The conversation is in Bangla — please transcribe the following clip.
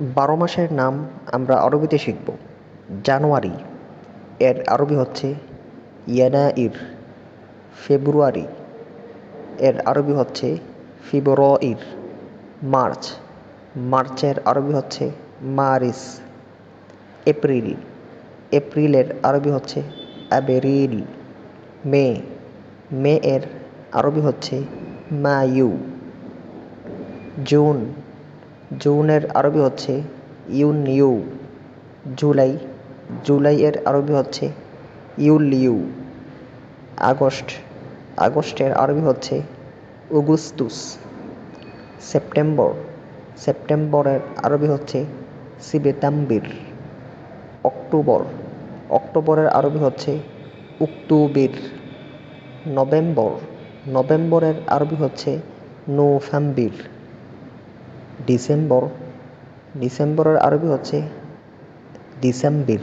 বারো মাসের নাম আমরা আরবিতে শিখব। জানুয়ারি, এর আরবি হচ্ছে ইয়ানাইর। ফেব্রুয়ারি, এর আরবি হচ্ছে ফিবরইর মার্চ, মার্চের আরবি হচ্ছে মারিস। এপ্রিল, এপ্রিলের আরবি হচ্ছে অ্যাবেরিল মে মে এর আরবি হচ্ছে মায়ু জুন জুনের আরবি হচ্ছে ইউনিউ জুলাই, জুলাইয়ের আরবি হচ্ছে ইউলিউ আগস্ট, আগস্টের আরবি হচ্ছে উগুস্তুস। সেপ্টেম্বর, সেপ্টেম্বরের আরবি হচ্ছে সিবেতাম্বির। অক্টোবর, অক্টোবরের আরবি হচ্ছে উক্তুবির। নভেম্বর, নভেম্বরের আরবি হচ্ছে নোফাম্বির। ডিসেম্বর ডিসেম্বরের আরবি হচ্ছে ডিসেম্বির।